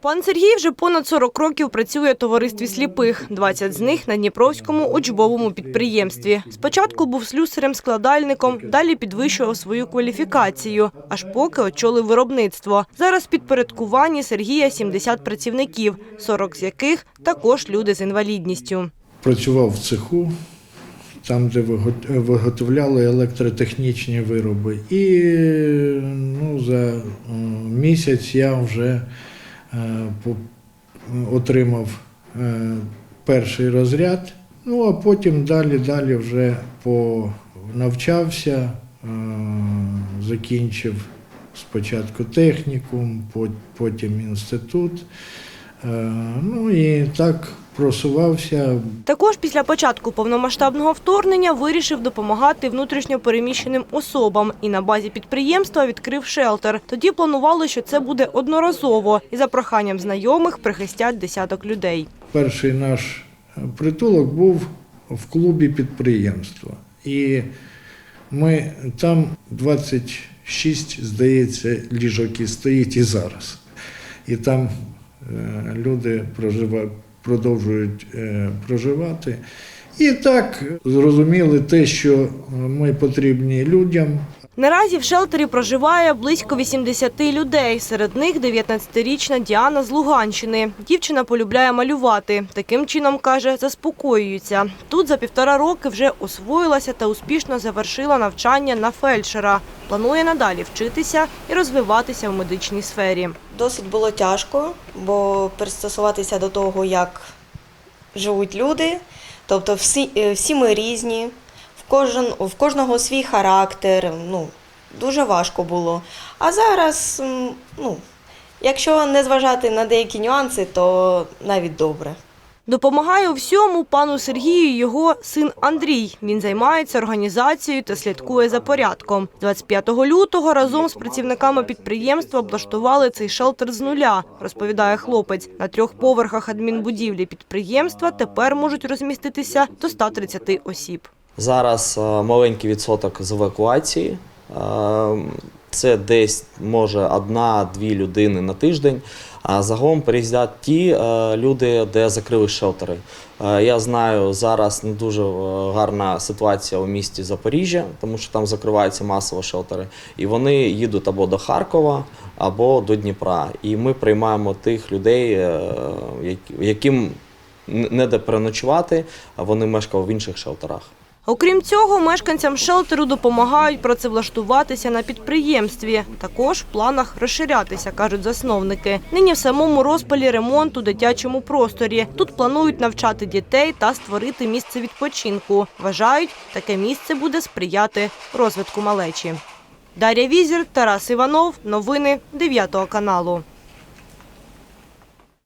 Пан Сергій вже понад 40 років працює в товаристві сліпих, 20 з них на Дніпровському учбовому підприємстві. Спочатку був слюсарем-складальником, далі підвищував свою кваліфікацію, аж поки очолив виробництво. Зараз в підпорядкуванні Сергія 70 працівників, 40 з яких також люди з інвалідністю. Працював в цеху, там, де виго- виготовляли електротехнічні вироби. І ну, за е, місяць я вже отримав е, перший розряд. Ну, а потім далі, далі вже навчався, е, закінчив спочатку технікум, потім інститут. Е, Ну і так просувався. Також після початку повномасштабного вторгнення вирішив допомагати внутрішньо переміщеним особам і на базі підприємства відкрив шелтер. Тоді планували, що це буде одноразово, і за проханням знайомих прихистять десяток людей. Перший наш притулок був в клубі підприємства. І ми там 26, здається, ліжок і стоїть і зараз. І там люди прожива- продовжують е, проживати. І так зрозуміли те, що ми потрібні людям, Наразі в шелтері проживає близько 80 людей. Серед них 19-річна Діана з Луганщини. Дівчина полюбляє малювати. Таким чином, каже, заспокоюється. Тут за півтора роки вже освоїлася та успішно завершила навчання на фельдшера. Планує надалі вчитися і розвиватися в медичній сфері. Досить було тяжко, бо пристосуватися до того, як живуть люди. Тобто всі, е, всі ми різні, кожен, в кожного свій характер. Ну, дуже важко було. А зараз, ну, якщо не зважати на деякі нюанси, то навіть добре. Допомагає у всьому пану Сергію його син Андрій. Він займається організацією та слідкує за порядком. 25 лютого разом з працівниками підприємства облаштували цей шелтер з нуля, розповідає хлопець. На трьох поверхах адмінбудівлі підприємства тепер можуть розміститися до 130 осіб. Зараз е, маленький відсоток з евакуації. Е, Це десь може одна-дві людини на тиждень. А загалом приїздять ті е, люди, де закрили шелтери. Я знаю, зараз не дуже гарна ситуація у місті Запоріжжя, тому що там закриваються масово шелтери. І вони їдуть або до Харкова, або до Дніпра. І ми приймаємо тих людей, яким не де переночувати, а вони мешкали в інших шелтерах. Окрім цього, мешканцям шелтеру допомагають працевлаштуватися на підприємстві. Також в планах розширятися, кажуть засновники. Нині в самому розпалі ремонт у дитячому просторі. Тут планують навчати дітей та створити місце відпочинку. Вважають, таке місце буде сприяти розвитку малечі. Дар'я Візір, Тарас Іванов. Новини 9 каналу.